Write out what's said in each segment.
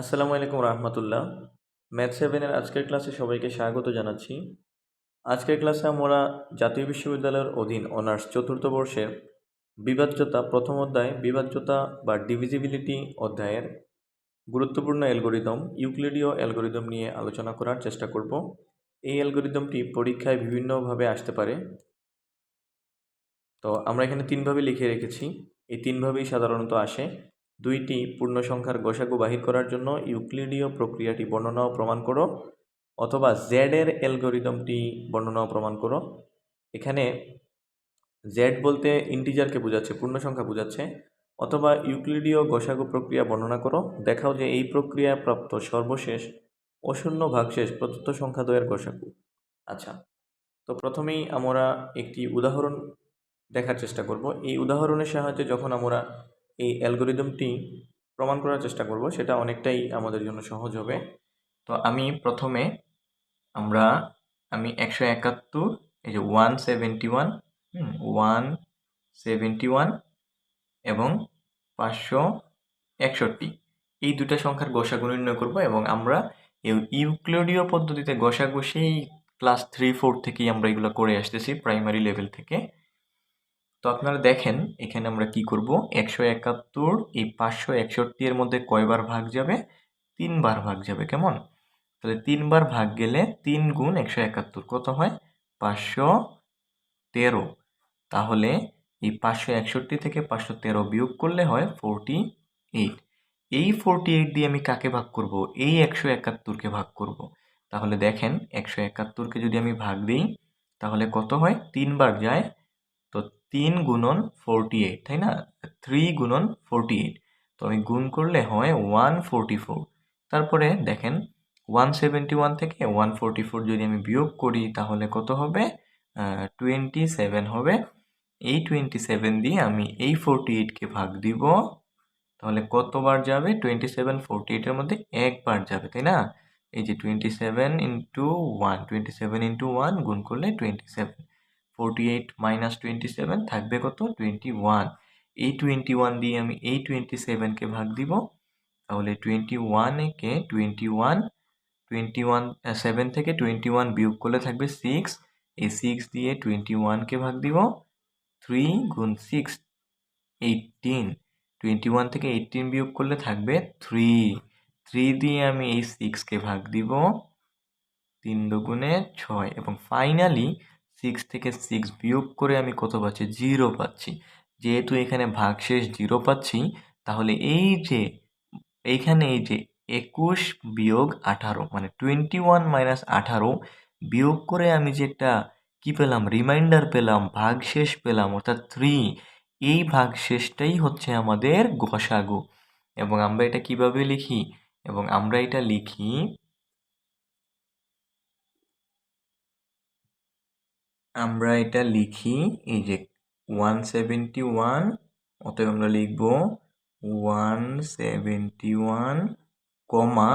আসসালামু আলাইকুম রহমতুল্লাহ। ম্যাথ সেভেনের আজকের ক্লাসে সবাইকে স্বাগত জানাচ্ছি। আজকের ক্লাসে আমরা জাতীয় বিশ্ববিদ্যালয়ের অধীন অনার্স চতুর্থ বর্ষের বিভাজ্যতা প্রথম অধ্যায়, বিভাজ্যতা বা ডিভিজিবিলিটি অধ্যায়ের গুরুত্বপূর্ণ অ্যালগোরিদম, ইউক্লিডীয় অ্যালগোরিদম নিয়ে আলোচনা করার চেষ্টা করব। এই অ্যালগোরিদমটি পরীক্ষায় বিভিন্নভাবে আসতে পারে। তো আমরা এখানে তিনভাবে লিখে রেখেছি। এই তিনভাবেই সাধারণত আসে। দুইটি পূর্ণ সংখ্যার গসাগু বাহির করার জন্য ইউক্লিডীয় প্রক্রিয়াটি বর্ণনা প্রমাণ করো, অথবা জেড এর অ্যালগোরিদমটি বর্ণনা প্রমাণ করো। এখানে জেড বলতে ইন্টিজারকে বোঝাচ্ছে পূর্ণ সংখ্যা বোঝাচ্ছে, অথবা ইউক্লিডীয় গোসাগু প্রক্রিয়া বর্ণনা করো। দেখাও যে এই প্রক্রিয়া প্রাপ্ত সর্বশেষ অশূন্য ভাগশেষ প্রদত্ত সংখ্যা দ্বয়ের গসাগু। আচ্ছা তো প্রথমেই আমরা একটি উদাহরণ দেখার চেষ্টা করব। এই উদাহরণের সাহায্যে যখন আমরা এই অ্যালগোরিদমটি প্রমাণ করার চেষ্টা করব, সেটা অনেকটাই আমাদের জন্য সহজ হবে। তো আমি প্রথমে আমরা, আমি একশো একাত্তর, এই যে one seventy one one seventy one এবং পাঁচশো একষট্টি। এই দুটা সংখ্যার গসাগু নির্ণয় করব এবং আমরা ইউক্লিডীয় পদ্ধতিতে গসাগু ক্লাস থ্রি ফোর থেকেই আমরা এগুলো করে আসতেছি প্রাইমারি লেভেল থেকে। তো আপনারা দেখেন, এখানে আমরা কি করব? একশো একাত্তর, এই পাঁচশো একষট্টি এর মধ্যে কয়বার ভাগ যাবে? তিনবার ভাগ যাবে, কেমন? তাহলে তিনবার ভাগ গেলে তিন গুণ একশো একাত্তর কত হয়? পাঁচশো তেরো। তাহলে এই পাঁচশো একষট্টি থেকে পাঁচশো তেরো বিয়োগ করলে হয় ফোরটি এইট। এই ফোরটি এইট দিয়ে আমি কাকে ভাগ করব? এই একশো একাত্তরকে ভাগ করব। তাহলে দেখেন, একশো একাত্তরকে যদি আমি ভাগ দিই, তাহলে কত হয়? তিনবার যায় তিন গুণন ফোরটি এইট তাই না? থ্রি গুণন ফোরটি এইট তো আমি গুণ করলে হয় ওয়ান ফোরটি ফোর তারপরে দেখেন ওয়ান সেভেন্টি ওয়ান থেকে ওয়ান ফোরটি ফোর যদি আমি বিয়োগ করি, তাহলে কত হবে? টোয়েন্টি সেভেন হবে। এই টোয়েন্টি সেভেন দিয়ে আমি এই ফোরটি এইটকে ভাগ দিব। তাহলে কতবার যাবে? টোয়েন্টি সেভেন ফোরটি এইটের মধ্যে একবার যাবে, তাই না? এই যে twenty seven into one twenty seven into one গুণ করলে twenty seven forty eight minus twenty seven থাকবে কত? টোয়েন্টি ওয়ান এই টোয়েন্টি ওয়ান দিয়ে আমি এই টোয়েন্টি সেভেনকে ভাগ দিব। তাহলে টোয়েন্টি ওয়ানকে twenty one twenty one seven থেকে টোয়েন্টি ওয়ান বিয়োগ করলে থাকবে সিক্স এই সিক্স দিয়ে টোয়েন্টি ওয়ানকে ভাগ দিব। থ্রি গুণ সিক্স এইটিন টোয়েন্টি ওয়ান থেকে এইটিন বিয়োগ করলে থাকবে থ্রি থ্রি দিয়ে আমি এই সিক্সকে ভাগ দিব। তিন দুগুণে ছয়। এবং ফাইনালি সিক্স থেকে সিক্স বিয়োগ করে আমি কত পাচ্ছি? জিরো পাচ্ছি। যেহেতু এখানে ভাগশেষ জিরো পাচ্ছি, তাহলে এই যে, এইখানে এই যে একুশ বিয়োগ আঠারো মানে টোয়েন্টি ওয়ান মাইনাস আঠারো বিয়োগ করে আমি যে একটা কী পেলাম? রিমাইন্ডার পেলাম, ভাগশেষ পেলাম, অর্থাৎ থ্রি এই ভাগশেষটাই হচ্ছে আমাদের গসাগু। এবং আমরা এটা কীভাবে লিখি? এবং আমরা এটা লিখি আমরা এটা লিখি, এই যে ওয়ান সেভেন্টি ওয়ান অতএব আমরা লিখব one seventy one comma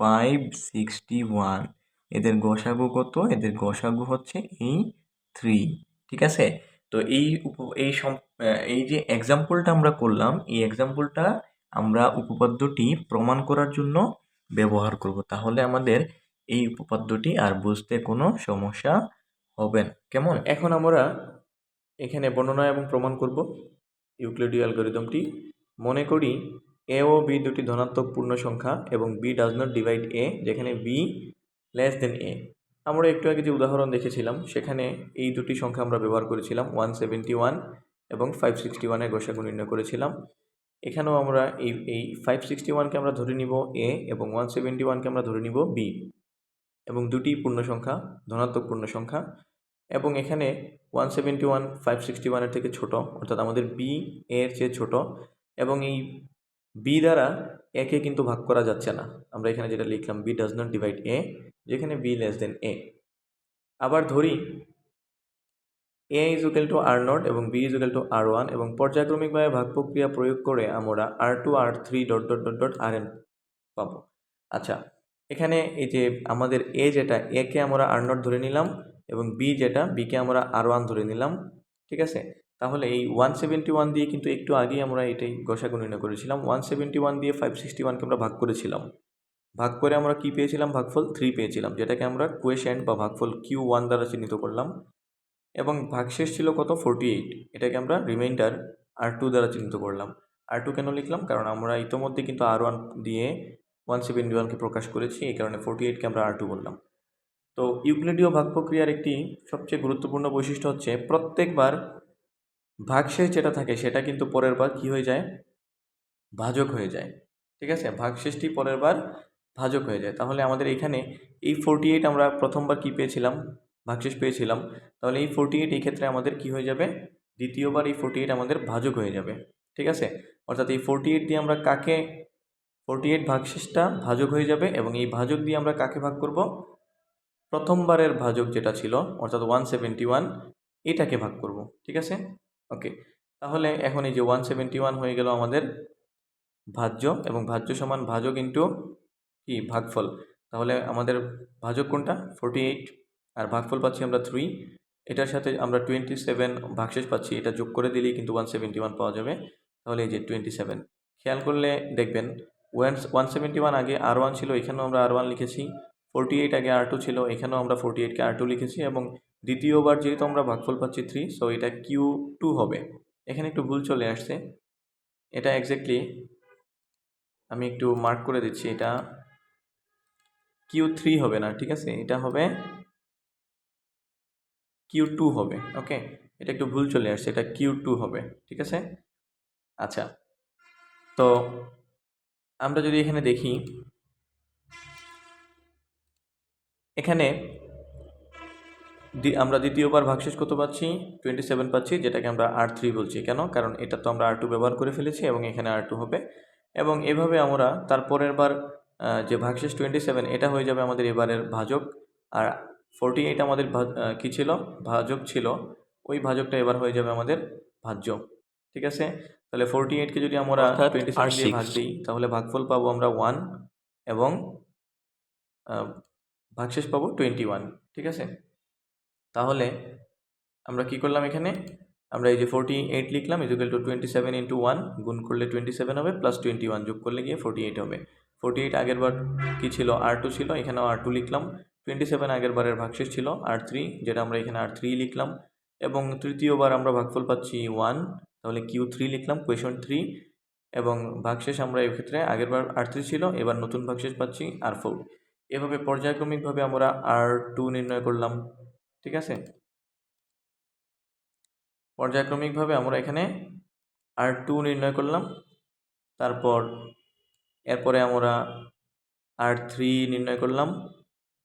five sixty one এদের গসাগু কত? এদের গসাগু হচ্ছে এই থ্রি ঠিক আছে? তো এই উপ, এই সম এই যে এক্সাম্পলটা আমরা করলাম, এই এক্সাম্পলটা আমরা উপপাদ্যটি প্রমাণ করার জন্য ব্যবহার করব। তাহলে আমাদের এই উপপাদ্যটি আর বুঝতে কোনো সমস্যা হবে না। কেমন? এখন আমরা এখানে বর্ণনা এবং প্রমাণ করব। ইউক্লিডীয় অ্যালগোরিদমটি। মনে করি এ ও বি দুটি ধনাত্মক পূর্ণ সংখ্যা এবং b does not divide a যেখানে বি লেস দেন এ আমরা একটু আগে যে উদাহরণ দেখেছিলাম, সেখানে এই দুটি সংখ্যা আমরা ব্যবহার করেছিলাম ওয়ান সেভেন্টি ওয়ান এবং ফাইভ সিক্সটি ওয়ানের গোসাগু নির্ণয় করেছিলাম। এখানেও আমরা এই এই ফাইভ সিক্সটি ওয়ানকে আমরা ধরে নিব এ এবং ওয়ান সেভেন্টি ওয়ানকে আমরা ধরে নিব বি এবং দুটি পূর্ণ সংখ্যা ধনাত্মক পূর্ণ সংখ্যা এবং এখানে one seventy one five sixty ওয়ানের থেকে ছোটো, অর্থাৎ আমাদের বি এর চেয়ে ছোট এবং এই বি দ্বারা একে কিন্তু ভাগ করা যাচ্ছে না। আমরা এখানে যেটা লিখলাম b does not divide a যেখানে বি লেস দেন এ আবার ধরি a is equal to r naught এবং b is equal to r one এবং পর্যায়ক্রমিকভাবে ভাগ প্রক্রিয়া প্রয়োগ করে আমরা r two r three dot dot dot dot r n পাবো। আচ্ছা এখানে এই যে আমাদের এ যেটা একে আমরা আর নট ধরে নিলাম এবং বি যেটা বিকে আমরা আর ওয়ান ধরে নিলাম, ঠিক আছে? তাহলে এই ওয়ান সেভেন্টি ওয়ান দিয়ে কিন্তু একটু আগেই আমরা এটাই গসাগু নির্ণয় করেছিলাম। ওয়ান সেভেন্টি ওয়ান দিয়ে ফাইভ সিক্সটি ওয়ানকে আমরা ভাগ করেছিলাম। ভাগ করে আমরা কি পেয়েছিলাম? ভাগফল থ্রি পেয়েছিলাম, যেটাকে আমরা কোয়েশিয়েন্ট বা ভাগফল কিউ ওয়ান দ্বারা চিহ্নিত করলাম। এবং ভাগশেষ ছিল কত? ফোরটি এইট এটাকে আমরা রিমাইন্ডার আর টু দ্বারা চিহ্নিত করলাম। আর টু কেন লিখলাম? কারণ আমরা ইতোমধ্যে কিন্তু আর ওয়ান দিয়ে ওয়ান সেভেন্টি ওয়ানকে প্রকাশ করেছি, এই কারণে ফোরটি এইটকে আমরা আর টু বললাম। তো ইউক্লিডীয় ভাগ প্রক্রিয়ার একটি সবচেয়ে গুরুত্বপূর্ণ বৈশিষ্ট্য হচ্ছে প্রত্যেকবার ভাগশেষ যেটা থাকে সেটা কিন্তু পরের বার কী হয়ে যায়? ভাজক হয়ে যায়। ঠিক আছে? ভাগশেষটি পরের বার ভাজক হয়ে যায়। তাহলে আমাদের এখানে এই ফোরটি এইট আমরা প্রথমবার কী পেয়েছিলাম? ভাগশেষ পেয়েছিলাম। তাহলে এই ফোরটি এইট এই ক্ষেত্রে আমাদের কী হয়ে যাবে? দ্বিতীয়বার এই ফোরটি এইট আমাদের ভাজক হয়ে যাবে। ঠিক আছে? অর্থাৎ এই ফোরটি এইট দিয়ে আমরা কাকে ফোরটি এইট ভাগশেষটা ভাজক হয়ে যাবে এবং এই ভাজক দিয়ে আমরা কাকে ভাগ করব? প্রথমবারের ভাজক যেটা ছিল, অর্থাৎ ওয়ান সেভেন্টি ওয়ান এটাকে ভাগ করব, ঠিক আছে? ওকে তাহলে এখন এই যে ওয়ান সেভেন্টি ওয়ান হয়ে গেল আমাদের ভাজ্য এবং ভাজ্য সমান ভাজক ইন্টু কি? ভাগফল। তাহলে আমাদের ভাজক কোনটা? ফোরটি এইট আর ভাগফল পাচ্ছি আমরা থ্রি এটার সাথে আমরা টোয়েন্টি সেভেন ভাগশেষ পাচ্ছি, এটা যোগ করে দিলেই কিন্তু ওয়ান সেভেন্টি ওয়ান পাওয়া যাবে। তাহলে এই যে টোয়েন্টি সেভেন খেয়াল করলে দেখবেন ওয়ান ওয়ান সেভেন্টি ওয়ান আগে আর ওয়ান ছিল, এখানেও আমরা আর ওয়ান লিখেছি। ফোরটি এইট আগে আর টু ছিল, এখানেও আমরা ফোরটি এইটকে আর টু লিখেছি এবং দ্বিতীয়বার যেহেতু আমরা ভাগফল পাচ্ছি থ্রি সো এটা কিউ টু হবে। এখানে একটু ভুল চলে আসছে। এটা এক্স্যাক্টলি আমি একটু মার্ক করে দিচ্ছি, এটা কিউ থ্রি হবে না, ঠিক আছে? এটা হবে কিউ টু হবে ওকে এটা একটু ভুল চলে আসছে, এটা কিউ টু হবে, ঠিক আছে? আচ্ছা তো আমরা যদি এখানে দেখি, এখানে আমরা দ্বিতীয়বার ভাগশেষ কত পাচ্ছি? টোয়েন্টি সেভেন পাচ্ছি, যেটাকে আমরা আর থ্রি বলছি। কেন? কারণ এটা তো আমরা আর টু ব্যবহার করে ফেলেছি এবং এখানে আর টু হবে। এবং এভাবে আমরা তার পরের বার যে ভাগশেষ টোয়েন্টি সেভেন এটা হয়ে যাবে আমাদের এবারের ভাজক। আর ফোরটি এইট আমাদের কী ছিল? ভাজক ছিল। ওই ভাজকটা এবার হয়ে যাবে আমাদের ভাজ্য। ঠিক আছে? তাহলে ফোরটি এইটকে যদি আমরা টোয়েন্টি সেভেন দিয়ে R6 ভাগ দিই তাহলে ভাগফল পাবো আমরা ওয়ান এবং ভাগশেষ পাবো টোয়েন্টি ওয়ান ঠিক আছে? তাহলে আমরা কি করলাম এখানে? আমরা এই যে ফোরটি এইট লিখলাম equal to twenty seven into one গুণ করলে টোয়েন্টি সেভেন হবে প্লাস টোয়েন্টি ওয়ান যোগ করলে গিয়ে ফোরটি এইট হবে। ফোরটি এইট আগের বার কী ছিল? আর টু ছিল এখানেও আর টু লিখলাম। টোয়েন্টি সেভেন আগের বারের ভাগশেষ ছিল আর থ্রি যেটা আমরা এখানে আর থ্রি লিখলাম। এবং তৃতীয়বার আমরা ভাগফল পাচ্ছি ওয়ান তাহলে কিউ থ্রি লিখলাম কোয়েশন থ্রি এবং ভাগশেষ আমরা এক্ষেত্রে আগের বার আর থ্রি ছিল, এবার নতুন ভাগশেষ পাচ্ছি আর ফোর এভাবে পর্যায়ক্রমিকভাবে আমরা আর টু নির্ণয় করলাম, ঠিক আছে? পর্যায়ক্রমিকভাবে আমরা এখানে আর টু নির্ণয় করলাম, তারপর এরপরে আমরা আর থ্রি নির্ণয় করলাম,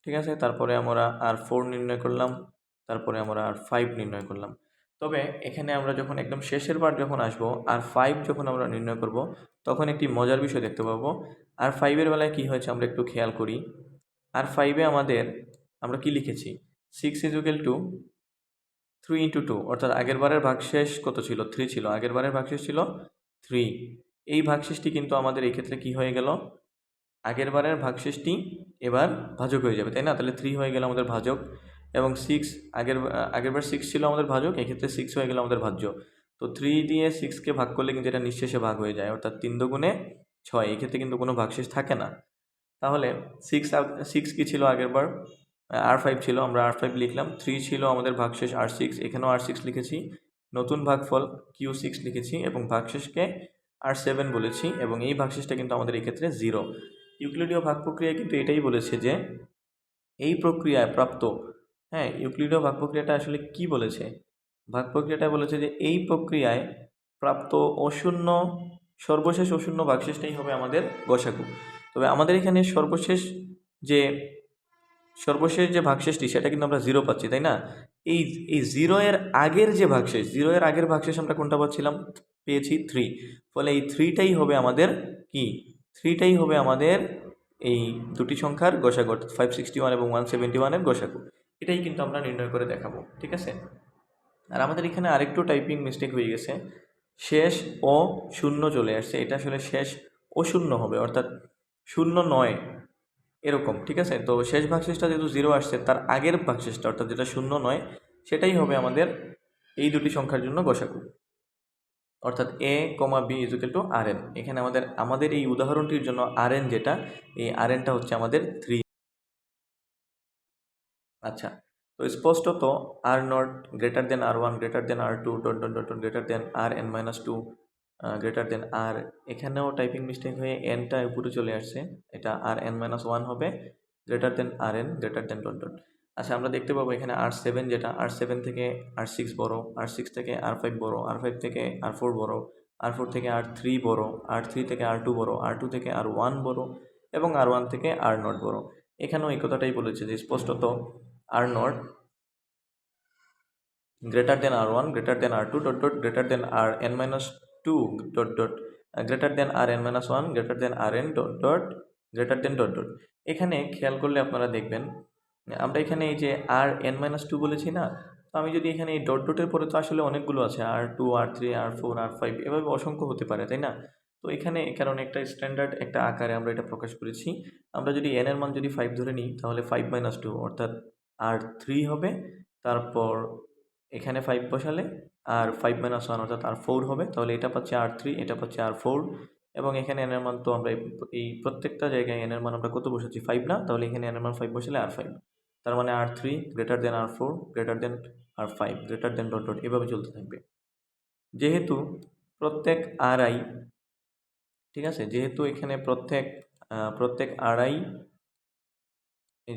ঠিক আছে? তারপরে আমরা আর ফোর নির্ণয় করলাম, তারপরে আমরা আর ফাইভ নির্ণয় করলাম। তবে এখানে আমরা যখন একদম শেষের বার যখন আসব আর ফাইভ যখন আমরা নির্ণয় করব, তখন একটি মজার বিষয় দেখতে পাবো। আর ফাইভের বেলায় কী হয়েছে আমরা একটু খেয়াল করি। আর ফাইভে আমাদের আমরা কি লিখেছি? Six equal to three into two অর্থাৎ আগের বারের ভাগশেষ কত ছিল? থ্রি ছিল। আগের বারের ভাগশেষ ছিল থ্রি এই ভাগশেষটি কিন্তু আমাদের এই ক্ষেত্রে কী হয়ে গেল? আগের বারের ভাগশেষটি এবার ভাজক হয়ে যাবে, তাই না? তাহলে থ্রি হয়ে গেল আমাদের ভাজক। এবং সিক্স আগের আগের বার সিক্স ছিল আমাদের ভাজক এক্ষেত্রে সিক্স হয়ে গেল আমাদের ভাজ্য। তো থ্রি দিয়ে সিক্সকে ভাগ করলে কিন্তু এটা নিঃশেষে ভাগ হয়ে যায়, অর্থাৎ তিন দুগুণে ছয়, এক্ষেত্রে কিন্তু কোনো ভাগশেষ থাকে না। তাহলে সিক্স সিক্স কী ছিল আগের বার? আর ফাইভ ছিল, আমরা আর ফাইভ লিখলাম। থ্রি ছিল আমাদের ভাগশেষ আর সিক্স এখানেও আর সিক্স লিখেছি। নতুন ভাগফল কিউ সিক্স লিখেছি এবং ভাগশেষকে আর সেভেন বলেছি এবং এই ভাগশেষটা কিন্তু আমাদের এক্ষেত্রে জিরো ইউক্লিডীয় ভাগ প্রক্রিয়া কিন্তু এটাই বলেছে যে এই প্রক্রিয়ায় প্রাপ্ত হ্যাঁ ইউক্লিডীয় ভাগ প্রক্রিয়াটা আসলে কি বলেছে? ভাগ প্রক্রিয়াটা বলেছে যে এই প্রক্রিয়ায় প্রাপ্ত অশূন্য, সর্বশেষ অশূন্য ভাগশেষটাই হবে আমাদের গসাগু। তবে আমাদের এখানে সর্বশেষ যে সর্বশেষ যে ভাগশেষটি সেটা কিন্তু আমরা জিরো পাচ্ছি, তাই না? এই এই জিরো এর আগের যে ভাগশেষ জিরো এর আগের ভাগশেষ আমরা কোনটা পাচ্ছিলাম? পেয়েছি থ্রি ফলে এই থ্রিটাই হবে আমাদের কি? থ্রিটাই হবে আমাদের এই দুটি সংখ্যার গসাগু ফাইভ সিক্সটি ওয়ান এবং ওয়ান সেভেন্টি ওয়ানের গসাগু। এটাই কিন্তু আমরা নির্ণয় করে দেখাবো, ঠিক আছে? আর আমাদের এখানে আরেকটু টাইপিং মিস্টেক হয়ে গেছে। শেষ ও শূন্য চলে আসছে, এটা আসলে শেষ ও শূন্য হবে, অর্থাৎ শূন্য নয়, এরকম, ঠিক আছে? তো শেষ ভাগশেষটা যেহেতু জিরো আসছে, তার আগের ভাগশেষটা, অর্থাৎ যেটা শূন্য নয়, সেটাই হবে আমাদের এই দুটি সংখ্যার জন্য গসাগু অর্থাৎ a comma b equal to r n এখানে আমাদের আমাদের এই উদাহরণটির জন্য আর এন যেটা, এই আর এনটা হচ্ছে আমাদের থ্রি আচ্ছা তো স্পষ্টত r naught greater than r one greater than r two dot dot dot greater than r n minus two greater than r এখানেও টাইপিং মিস্টেক হয়ে এনটা উপরে চলে আসছে, এটা আর এন মাইনাস ওয়ান হবে greater than r n greater than dot dot আচ্ছা আমরা দেখতে পাবো এখানে আর সেভেন যেটা আর সেভেন থেকে আর সিক্স বড় আর সিক্স থেকে আর ফাইভ বড় আর ফাইভ থেকে আর ফোর বড় আর ফোর থেকে আর থ্রি বড় আর থ্রি থেকে আর টু বড় আর টু থেকে আর ওয়ান বড়, এবং আর ওয়ান থেকে আর নট বড়। এখানেও এই কথাটাই বলেছে যে স্পষ্টত r naught greater than r1 greater than r2 dot dot greater than rn minus 2 dot dot uh, greater than rn minus 1 greater than rn dot dot greater than dot dot এখানে খেয়াল করলে আপনারা দেখবেন আমরা এখানে এই যে আর এন মাইনাস টু বলেছি না তো আমি যদি এখানে এই ডট ডটের পরে তো আসলে অনেকগুলো আছে r two r three r four r five এভাবে অসংখ্য হতে পারে তাই না? তো এখানে কারণে একটা স্ট্যান্ডার্ড একটা আকারে আমরা এটা প্রকাশ করেছি। আমরা যদি এন এর মান যদি ফাইভ ধরে নিই তাহলে ফাইভ মাইনাস টু অর্থাৎ আর থ্রি হবে, তারপর এখানে ফাইভ বসালে আর ফাইভ মাইনাস ওয়ান অর্থাৎ আর ফোর হবে, তাহলে এটা পাচ্ছে আর থ্রি এটা পাচ্ছে আর ফোর এবং এখানে এনের মান তো আমরা এই প্রত্যেকটা জায়গায় এনের মান আমরা কত বসেছি? ফাইভ না? তাহলে এখানে এনের মান ফাইভ বসালে আর ফাইভ তার মানে r three greater than r four greater than r five greater than dot dot এভাবে চলতে থাকবে। যেহেতু প্রত্যেক আর আই ঠিক আছে? যেহেতু এখানে প্রত্যেক প্রত্যেক এই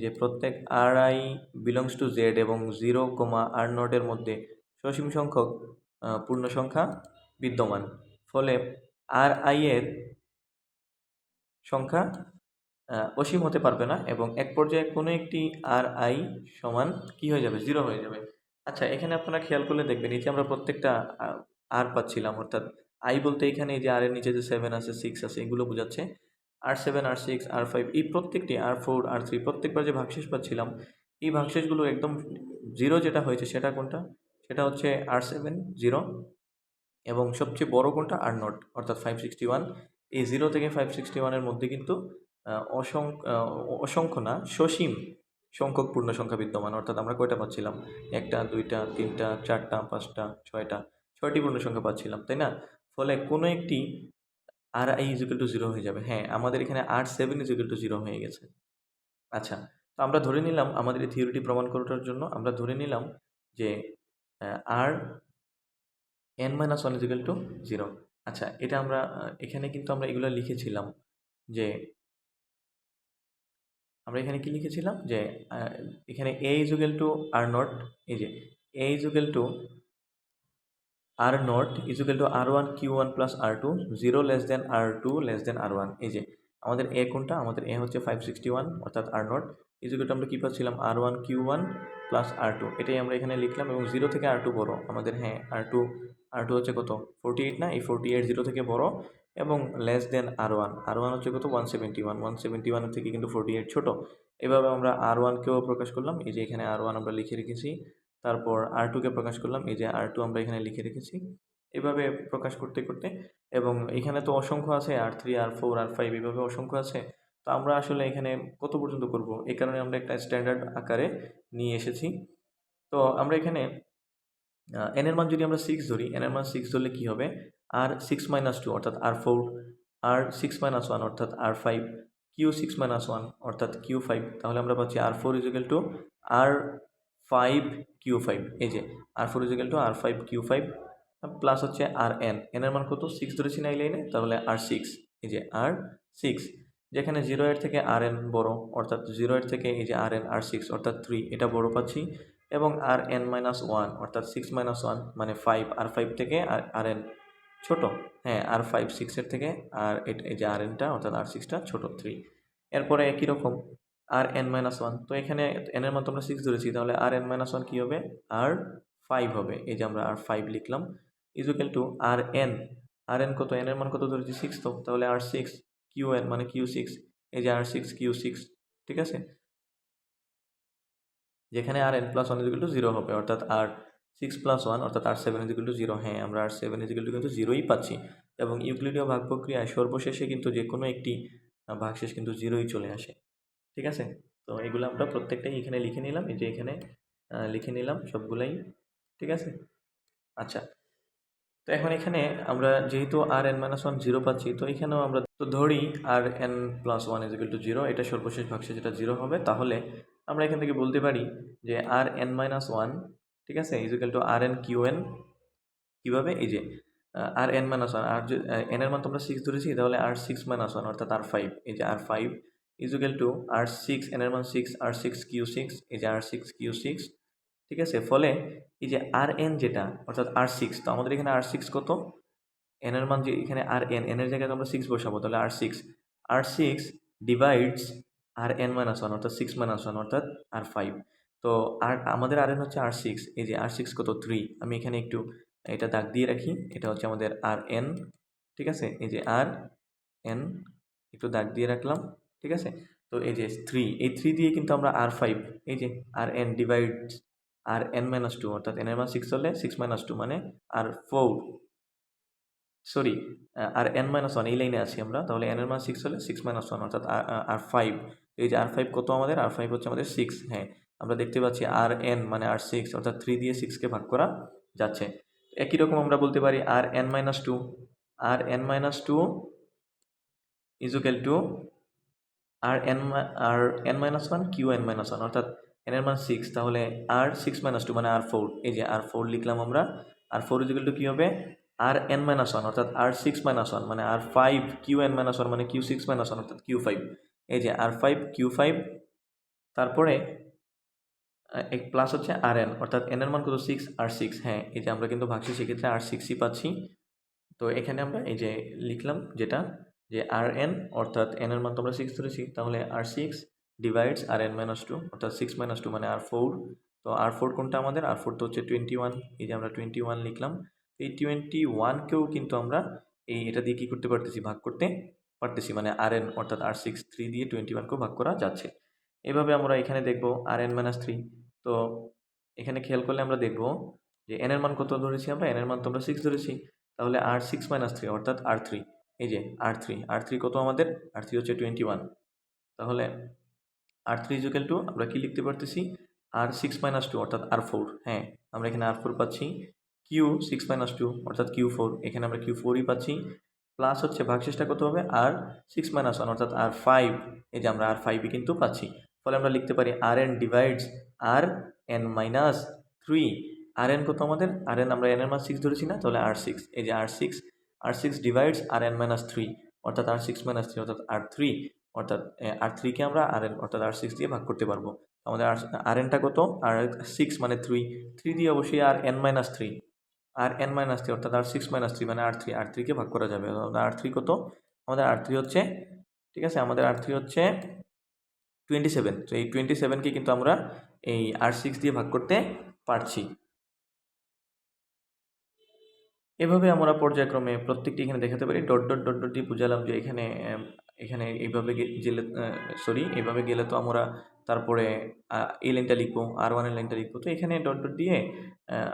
যে প্রত্যেক r i belongs to z এবং জিরো কমা আর নটের মধ্যে সসীম সংখ্যক পূর্ণ সংখ্যা বিদ্যমান। ফলে আর আই এর সংখ্যা অসীম হতে পারবে না এবং এক পর্যায়ে কোনো একটি আর আই সমান কি হয়ে যাবে? জিরো হয়ে যাবে। আচ্ছা এখানে আপনারা খেয়াল করলে দেখবেন, এই যে আমরা প্রত্যেকটা আর পাচ্ছিলাম, অর্থাৎ আই বলতে এখানে যে আর এর নিচে যে সেভেন আছে সিক্স আছে, এগুলো বোঝাচ্ছে r seven r six r five এই প্রত্যেকটি আর ফোর আর থ্রি প্রত্যেকবার যে ভাগশেষ পাচ্ছিলাম, এই ভাগশেষগুলো একদম জিরো যেটা হয়েছে সেটা কোনটা? সেটা হচ্ছে আর সেভেন জিরো এবং সবচেয়ে বড় কোনটা? আর নট, অর্থাৎ ফাইভ সিক্সটি ওয়ান এই জিরো থেকে ফাইভ সিক্সটি ওয়ানের মধ্যে কিন্তু অসংখ্য অসংখ্য না, সসীম সংখ্যক পূর্ণ সংখ্যা বিদ্যমান, অর্থাৎ আমরা কয়টা পাচ্ছিলাম? একটা, দুইটা, তিনটা, চারটা, পাঁচটা, ছয়টা, ছয়টি পূর্ণ সংখ্যা পাচ্ছিলাম, তাই না? ফলে কোনো একটি r i equal to zero হয়ে যাবে। হ্যাঁ আমাদের এখানে r seven equal to zero হয়ে গেছে। আচ্ছা তো আমরা ধরে নিলাম আমাদের এই থিওরিটি প্রমাণ করার জন্য আমরা ধরে নিলাম যে r n minus one equal to zero আচ্ছা এটা আমরা এখানে কিন্তু আমরা এগুলো লিখেছিলাম যে, আমরা এখানে কি লিখেছিলাম যে এখানে এ ইজুগেল টু আর নট এই যে a equal to r naught equal to r one q one plus r two zero less than r two less than r one এই যে, আমাদের এ কোনটা? আমাদের এ হচ্ছে ফাইভ সিক্সটি ওয়ান অর্থাৎ আর নট ইজুকেল টু আমরা কী পাচ্ছিলাম? R one q one plus r two এটাই আমরা এখানে লিখলাম এবং জিরো থেকে আর টু বড়ো। আমাদের হ্যাঁ আর টু আর টু হচ্ছে কত? ফোরটি এইট না? এই ফোরটি এইট জিরো থেকে বড়ো এবং less than r one r one হচ্ছে কত? One seventy one one seventy ওয়ানের থেকে কিন্তু ফোরটি এইট ছোটো। এভাবে আমরা আর ওয়ানকেও প্রকাশ করলাম। এই যে এখানে আর ওয়ান আমরা লিখে রেখেছি। তারপর আর টুকে প্রকাশ করলাম। এই যে আর টু আমরা এখানে লিখে রেখেছি। এভাবে প্রকাশ করতে করতে এবং এখানে তো অসংখ্য আছে r three r four r five এভাবে অসংখ্য আছে। তো আমরা আসলে এখানে কত পর্যন্ত করব? এই কারণে আমরা একটা স্ট্যান্ডার্ড আকারে নিয়ে এসেছি। তো আমরা এখানে এনের মান যদি আমরা সিক্স ধরি এনের মান সিক্স ধরলে কী হবে? আর সিক্স মাইনাস টু অর্থাৎ r four r six minus one অর্থাৎ r five q six minus one অর্থাৎ কিউ ফাইভ তাহলে আমরা পাচ্ছি r four equal to r five q five এই যে r four equal to r five q five plus হচ্ছে r N এনের মান কত? সিক্স ধরেছি না এই লাইনে তাহলে আর সিক্স এই যে আর সিক্স যেখানে জিরো এর থেকে আর এন বড়, অর্থাৎ জিরো এর থেকে এই যে আর এন আর সিক্স অর্থাৎ থ্রি এটা বড় পাচ্ছি, এবং আর এন মাইনাস ওয়ান অর্থাৎ সিক্স মাইনাস ওয়ান মানে ফাইভ আর ফাইভ থেকে আর আর এন ছোটো হ্যাঁ আর ফাইভ সিক্সের থেকে আর এই যে আর এনটা অর্থাৎ আর সিক্সটা ছোটো থ্রি এরপরে একই রকম আর এন মাইনাস ওয়ান তো এখানে এনের মান তো আমরা সিক্স ধরেছি, তাহলে আর এন মাইনাস ওয়ান কী হবে? আর ফাইভ হবে। এই যে আমরা আর ফাইভ লিখলাম। Equal to r n r n কত? এন এর মান কত ধরেছি? সিক্স তো। তাহলে আর সিক্স কিউ এন মানে কিউ সিক্স এই যে আর সিক্স কিউ সিক্স ঠিক আছে? যেখানে r n plus one equal to zero হবে। অর্থাৎ আর সিক্স প্লাস ওয়ান অর্থাৎ r seven equal to zero হ্যাঁ আমরা আর সেভেন ইজিক্যাল টু কিন্তু জিরোই পাচ্ছি। এবং ইউক্লিডীয় ভাগ প্রক্রিয়ায় সর্বশেষে কিন্তু যে কোনো একটি ভাগশেষ কিন্তু জিরোই চলে আসে। ঠিক আছে? তো এগুলো আমরা প্রত্যেকটাই এখানে লিখে নিলাম। এই যে এখানে লিখে নিলাম সবগুলাই। ঠিক আছে? আচ্ছা। তো এখন এখানে আমরা যেহেতু r n minus one zero পাচ্ছি, তো এখানেও আমরা তো ধরি r n plus one is to zero এটা সর্বশেষ ভাগশেষ যেটা জিরো হবে, তাহলে আমরা এখান থেকে বলতে পারি যে আর এন মাইনাস ওয়ান ঠিক আছে equal to r n q n কীভাবে? এই যে r n minus one r n এর মান তোমরা সিক্স ধরেছি, তাহলে আর সিক্স মাইনাস ওয়ান অর্থাৎ আর ফাইভ এই যে r five equal to r six n এর মান six r six q six এই যে আর সিক্স কিউ সিক্স ঠিক আছে? ফলে এই যে আর এন যেটা, অর্থাৎ আর সিক্স তো আমাদের এখানে আর সিক্স কত? এন এর মান যে এখানে আর এন এন এর জায়গায় আমরা সিক্স বসাবো, তাহলে r six r six divides r n minus one অর্থাৎ সিক্স মাইনাস ওয়ান অর্থাৎ আর ফাইভ তো আর আমাদের আর এন হচ্ছে আর সিক্স এই যে আর সিক্স কত? থ্রি আমি এখানে একটু এটা দাগ দিয়ে রাখি, এটা হচ্ছে আমাদের আর এন ঠিক আছে? এই যে আর এন একটু দাগ দিয়ে রাখলাম। ঠিক আছে? তো এই যে থ্রি এই থ্রি দিয়ে কিন্তু আমরা আর ফাইভ এই যে r n divide r n minus two অর্থাৎ এন এর মান সিক্স হলে সিক্স মাইনাস টু মানে r four sorry r n minus one এই লাইনে আছি আমরা, তাহলে এন এর মান সিক্স হলে সিক্স মাইনাস ওয়ান অর্থাৎ আর ফাইভ এই যে আর ফাইভ কত আমাদের? আর ফাইভ হচ্ছে আমাদের সিক্স হ্যাঁ আমরা দেখতে পাচ্ছি আর এন মানে আর সিক্স অর্থাৎ থ্রি দিয়ে সিক্সকে ভাগ করা যাচ্ছে। একই রকম আমরা বলতে পারি r n minus two r n minus two equal to r n r n minus one q n minus one অর্থাৎ এন এর মান সিক্স তাহলে আর সিক্স মাইনাস টু মানে আর ফোর এই যে আর ফোর লিখলাম আমরা আর ফোর ইজুকেল টু কী হবে? আর এন মাইনাস ওয়ান অর্থাৎ আর সিক্স মাইনাস ওয়ান মানে r five q n minus one মানে কিউ সিক্স মাইনাস ওয়ান অর্থাৎ কিউ ফাইভ এই যে আর ফাইভ কিউ ফাইভ তারপরে এক প্লাস হচ্ছে আর এন অর্থাৎ এন এর মান কত? সিক্স আর সিক্স হ্যাঁ এই যে আমরা কিন্তু ভাগছি সেক্ষেত্রে আর সিক্সই পাচ্ছি, তো এখানে আমরা এই যে লিখলাম যেটা যে আর এন অর্থাৎ এন এর মান তো আমরা সিক্স ধরেছি, তাহলে r six divides r n minus two অর্থাৎ সিক্স মাইনাস টু মানে আর ফোর তো আর ফোর কোনটা আমাদের? আর ফোর তো হচ্ছে টোয়েন্টি ওয়ান এই যে আমরা টোয়েন্টি ওয়ান লিখলাম। এই টোয়েন্টি ওয়ানকেও কিন্তু আমরা এই এটা দিয়ে কী করতে পারতেছি? ভাগ করতে পারতেছি মানে আর এন অর্থাৎ আর সিক্স থ্রি দিয়ে টোয়েন্টি ওয়ানকেও ভাগ করা যাচ্ছে। এভাবে আমরা এখানে দেখব আর এন মাইনাস থ্রি তো এখানে খেয়াল করলে আমরা দেখব যে এন এর মান কত ধরেছি আমরা? এন এর মান তো আমরা সিক্স ধরেছি। তাহলে আর সিক্স মাইনাস থ্রি অর্থাৎ আর থ্রি এই যে আর থ্রি আর থ্রি কত আমাদের? আর থ্রি হচ্ছে টোয়েন্টি ওয়ান তাহলে আর থ্রি ইজুকেল টু আমরা কি লিখতে পারতেছি? আর সিক্স মাইনাস টু অর্থাৎ আর ফোর হ্যাঁ আমরা এখানে আর ফোর পাচ্ছি। কিউ সিক্স মাইনাস টু অর্থাৎ কিউ ফোর এখানে আমরা কিউ ফোরই পাচ্ছি। প্লাস হচ্ছে ভাগশেষটা কত হবে? আর সিক্স মাইনাস ওয়ান অর্থাৎ আর ফাইভ এই যে আমরা আর ফাইভই কিন্তু পাচ্ছি। ফলে আমরা লিখতে পারি r n divides r n minus three r n কত আমাদের? আর এন আমরা এন এর মান সিক্স ধরেছি না, তাহলে আর সিক্স এই যে r six r six divides r n minus three অর্থাৎ আর সিক্স মাইনাস থ্রি অর্থাৎ আর থ্রি অর্থাৎ আর থ্রিকে আমরা আর এন অর্থাৎ আর সিক্স দিয়ে ভাগ করতে পারব। আমাদের আর এনটা কত? আর সিক্স মানে থ্রি থ্রি দিয়ে অবশ্যই r n minus three r n minus three অর্থাৎ আর সিক্স মাইনাস থ্রি মানে আর থ্রি আর থ্রিকে ভাগ করা যাবে। আর থ্রি কত? আমাদের আর থ্রি হচ্ছে, ঠিক আছে? আমাদের আর থ্রি হচ্ছে টোয়েন্টি সেভেন তো এই টোয়েন্টি সেভেনকে কিন্তু আমরা এই আর সিক্স দিয়ে ভাগ করতে পারছি। এভাবে আমরা পর্যায়ক্রমে প্রত্যেকটি এখানে দেখাতে পারি। ডট ডট ডট ডট দিয়ে বুঝালাম যে এখানে এখানে এইভাবে গেলে সরি এইভাবে গেলে তো আমরা তারপরে এই লাইনটা লিখব আর ওয়ানের লাইনটা লিখব। তো এখানে ডট ডট দিয়ে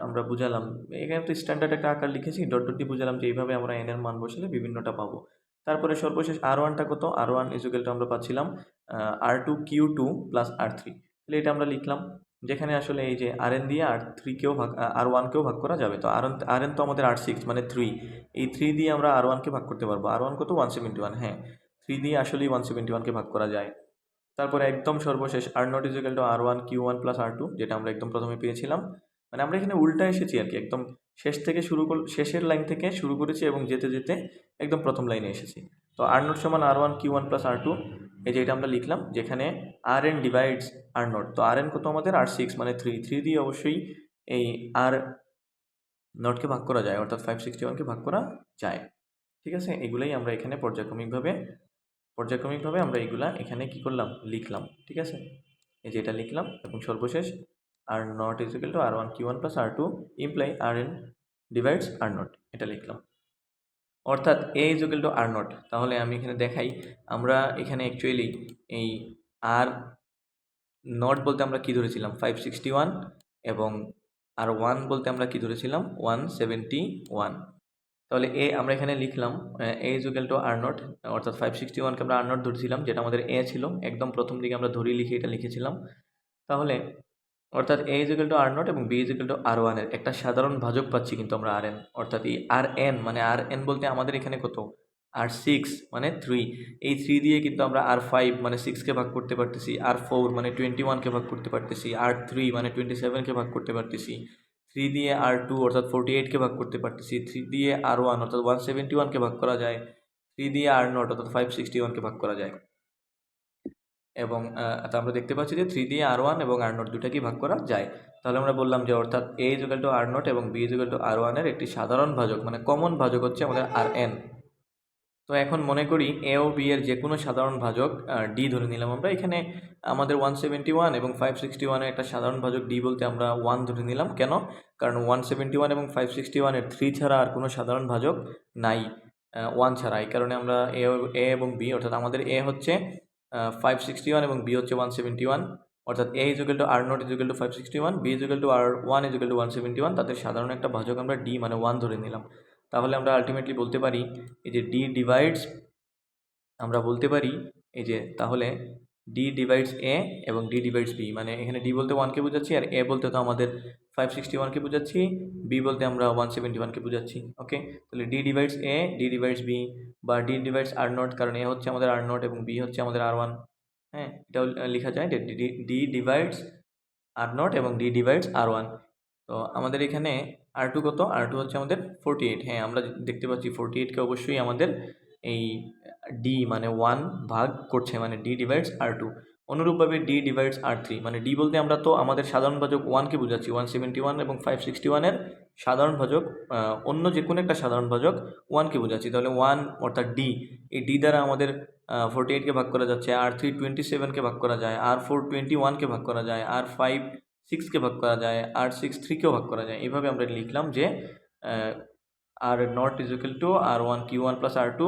আমরা বুঝালাম, এখানে তো স্ট্যান্ডার্ড একটা আকার লিখেছি। ডট ডট দিয়ে বুঝালাম যে এইভাবে আমরা এনের মান বসালে বিভিন্নটা পাবো। তারপরে সর্বশেষ আর ওয়ানটা কত? আর ওয়ান ইজুকেলটা আমরা পাচ্ছিলাম r two q two plus r three তাহলে এটা আমরা লিখলাম। যেখানে আসলে এই যে আর এন দিয়ে আর থ্রিকেও ভাগ আর ওয়ানকেও ভাগ করা যাবে। তো আর আর এন তো আমাদের আর সিক্স মানে থ্রি এই থ্রি দিয়ে আমরা আর ওয়ানকে ভাগ করতে পারব। আর ওয়ান কত? ওয়ান সেভেন্টি ওয়ান হ্যাঁ। থ্রি দিয়ে আসলেই ওয়ান সেভেন্টি ওয়ানকে ভাগ করা যায়। তারপরে একদম সর্বশেষ r nought is equal to r one q one plus r two যেটা আমরা একদম প্রথমে পেয়েছিলাম। মানে আমরা এখানে উল্টা এসেছি আর কি, একদম শেষ থেকে শুরু শেষের লাইন থেকে শুরু করেছি এবং যেতে যেতে একদম প্রথম লাইনে এসেছি। তো আর নোট সমান r one q one plus r two এই যে এটা আমরা লিখলাম, যেখানে r n divides r naught তো আর এন কত আমাদের? আর সিক্স মানে থ্রি থ্রি দিয়ে অবশ্যই এই আর নটকে ভাগ করা যায়, অর্থাৎ ফাইভ সিক্সটি ওয়ানকে ভাগ করা যায়। ঠিক আছে? এগুলাই আমরা এখানে পর্যায়ক্রমিকভাবে পর্যায়ক্রমিকভাবে আমরা এগুলা এখানে কি করলাম? লিখলাম। ঠিক আছে? এই যে এটা লিখলাম এবং সর্বশেষ r nought is to r one q one plus r two imply r n divides r nought এটা লিখলাম। অর্থাৎ a is equal to r nought তাহলে আমি এখানে দেখাই, আমরা এখানে অ্যাকচুয়ালি এই আর নট বলতে আমরা কী ধরেছিলাম? ফাইভ সিক্সটি ওয়ান এবং আর ওয়ান বলতে আমরা কী ধরেছিলাম? ওয়ান সেভেন্টি ওয়ান তাহলে এ আমরা এখানে লিখলাম a is equal to r nought অর্থাৎ ফাইভ সিক্সটি ওয়ানকে আমরা আর নট ধরেছিলাম, যেটা আমাদের এ ছিল। একদম প্রথম দিকে আমরা ধরি লিখে এটা লিখেছিলাম। তাহলে অর্থাৎ a is equal to r nought এবং b is equal to r ওয়ানের একটা সাধারণ ভাজক পাচ্ছি কিন্তু আমরা আর এন অর্থাৎ এই আর এন মানে আর এন বলতে আমাদের এখানে কত? আর সিক্স মানে থ্রি এই থ্রি দিয়ে কিন্তু আমরা আর ফাইভ মানে সিক্সকে ভাগ করতে পারতেছি। আর ফোর মানে টোয়েন্টি ওয়ানকে ভাগ করতে পারতেছি। আর থ্রি মানে টোয়েন্টি সেভেনকে ভাগ করতে পারতেছি। থ্রি দিয়ে আর টু অর্থাৎ ফোরটি এইটকে ভাগ করতে পারতেছি। থ্রি দিয়ে আর ওয়ান অর্থাৎ ওয়ান সেভেন্টি ওয়ানকে ভাগ করা যায়। থ্রি দিয়ে আর নট অর্থাৎ ফাইভ সিক্সটি ওয়ানকে ভাগ করা যায়। এবং তা আমরা দেখতে পাচ্ছি যে থ্রি দিয়ে আর ওয়ান এবং আর নট দুটাকেই ভাগ করা যায়। তাহলে আমরা বললাম যে অর্থাৎ a is equal to r nought এবং b is equal to r ওয়ানের একটি সাধারণ ভাজক মানে কমন ভাজক হচ্ছে আমাদের আর এন তো এখন মনে করি এ ও বি এর যে কোনো সাধারণ ভাজক ডি ধরে নিলাম আমরা। এখানে আমাদের ওয়ান সেভেন্টি ওয়ান এবং ফাইভ সিক্সটি ওয়ানের একটা সাধারণ ভাজক ডি বলতে আমরা ওয়ান ধরে নিলাম। কেন? কারণ ওয়ান সেভেন্টি ওয়ান এবং ফাইভ সিক্সটি ওয়ানের থ্রি ছাড়া আর কোনো সাধারণ ভাজক নাই ওয়ান ছাড়া। এই কারণে আমরা এ এবং বি অর্থাৎ আমাদের এ হচ্ছে ফাইভ সিক্সটি ওয়ান এবং বি হচ্ছে ওয়ান সেভেন্টি ওয়ান অর্থাৎ a is equal to r nought is equal to five sixty one b is equal to r one is equal to one seventy one তাদের সাধারণ একটা ভাজক আমরা D মানে one ধরে নিলাম। তাহলে আমরা আলটিমেটলি বলতে পারি, এই যে ডি ডিভাইডস আমরা বলতে পারি, এই যে তাহলে ডি ডিভাইডস এ এবং ডি ডিভাইডস বি মানে এখানে ডি বলতে ওয়ানকে বোঝাচ্ছি আর এ বলতে তো আমাদের ফাইভ সিক্সটি ওয়ানকে বোঝাচ্ছি বি বলতে আমরা ওয়ান সেভেন্টি ওয়ানকে বোঝাচ্ছি ওকে তাহলে d divides a d divides b বা ডি ডিভাইডস আর নট কারণ এ হচ্ছে আমাদের আর নট এবং বি হচ্ছে আমাদের আর ওয়ান হ্যাঁ? এটাও লেখা যায় ডি ডিভাইডস আর নট এবং ডি ডিভাইডস আর ওয়ান তো আমাদের এখানে আর টু কত? আর টু হচ্ছে আমাদের ফোরটি এইট হ্যাঁ আমরা দেখতে পাচ্ছি ফোরটি এইটকে অবশ্যই আমাদের এই ডি মানে ওয়ান ভাগ করছে মানে ডি ডিভাইডস আর টু অনুরূপভাবে ডি ডিভাইডস আর থ্রি মানে ডি বলতে আমরা তো আমাদের সাধারণ ভাজক ওয়ানকে বোঝাচ্ছি ওয়ান সেভেন্টি ওয়ান এবং ফাইভ সিক্সটি ওয়ানের সাধারণ ভাজক অন্য যে কোনো একটা সাধারণ ভাজক ওয়ানকে বোঝাচ্ছি। তাহলে ওয়ান অর্থাৎ ডি এই ডি দ্বারা আমাদের ফোরটি এইটকে ভাগ করা যাচ্ছে আর থ্রি টোয়েন্টি সেভেনকে ভাগ করা যায় আর ফোর টোয়েন্টি ওয়ানকে ভাগ করা যায় আর ফাইভ সিক্সকে ভাগ করা যায় আর সিক্স থ্রিকেও ভাগ করা যায়। এইভাবে আমরা লিখলাম যে r nought is equal to r one q one plus r two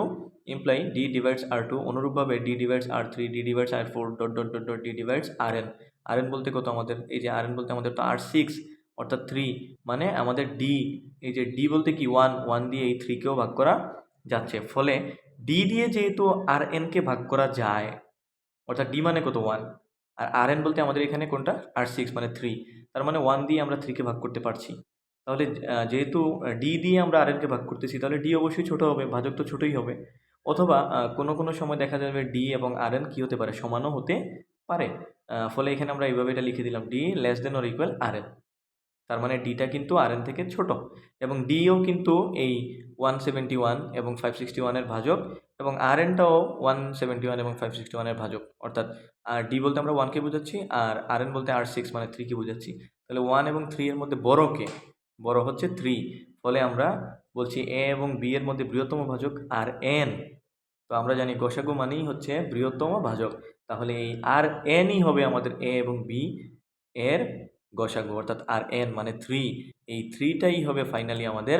imply d divides r two অনুরূপভাবে d divides r three d divides r four dot dot dot dot d divides r n r n বলতে কত আমাদের? এই যে r n বলতে আমাদের তো আর six অর্থাৎ থ্রি মানে আমাদের ডি এই যে ডি বলতে কি ওয়ান ওয়ান দিয়ে এই থ্রিকেও ভাগ করা যাচ্ছে। ফলে ডি দিয়ে যেহেতু আর এনকে ভাগ করা যায়, অর্থাৎ ডি মানে কত ওয়ান আর আর এন বলতে আমাদের এখানে কোনটা? আর সিক্স মানে থ্রি তার মানে ওয়ান দিয়ে আমরা থ্রিকে ভাগ করতে পারছি। তাহলে যেহেতু ডি দিয়ে আমরা আর এনকে ভাগ করতেছি, তাহলে ডি অবশ্যই ছোটো হবে, ভাজক তো ছোটোই হবে। অথবা কোনো কোনো সময় দেখা যাবে ডি এবং আর এন কী হতে পারে, সমানও হতে পারে। ফলে এখানে আমরা এইভাবে এটা লিখে দিলাম d less than or equal r n তার মানে ডিটা কিন্তু আর এন থেকে ছোট এবং ডিও কিন্তু এই ওয়ান সেভেন্টি ওয়ান এবং ফাইভ সিক্সটি ওয়ানের ভাজক এবং আর এনটাও ওয়ান সেভেন্টি ওয়ান এবং ফাইভ সিক্সটি ওয়ানের ভাজক। অর্থাৎ আর ডি বলতে আমরা ওয়ানকে বোঝাচ্ছি, আর আর এন বলতে আর সিক্স মানে থ্রিকে বোঝাচ্ছি। তাহলে ওয়ান এবং থ্রি এর মধ্যে বড় কে? বড় হচ্ছে থ্রি ফলে আমরা বলছি এ এবং বি এর মধ্যে বৃহত্তম ভাজক আর এন তো আমরা জানি গোসাগু মানেই হচ্ছে বৃহত্তম ভাজক। তাহলে এই আর এনই হবে আমাদের এ এবং বি এর গসাগু, অর্থাৎ আর এন মানে থ্রি এই থ্রিটাই হবে ফাইনালি আমাদের,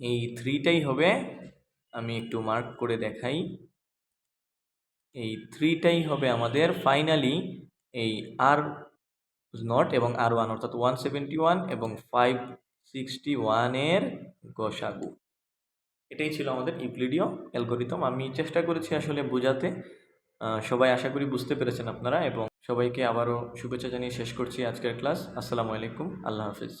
এই থ্রিটাই হবে, আমি একটু মার্ক করে দেখাই। এই থ্রিটাই হবে আমাদের ফাইনালি এই আর নট এবং আর ওয়ান অর্থাৎ ওয়ান সেভেন্টি ওয়ান এবং ফাইভ সিক্সটি ওয়ানের গোসাগু। এটাই ছিল আমাদের ইউক্লিডিও অ্যালগোরিদম। আমি চেষ্টা করেছি আসলে বোঝাতে। সবাই আশা করি বুঝতে পেরেছেন আপনারা এবং সবাইকে আবারও শুভেচ্ছা জানিয়ে শেষ করছি আজকের ক্লাস। আসসালামু আলাইকুম। আল্লাহ হাফিজ।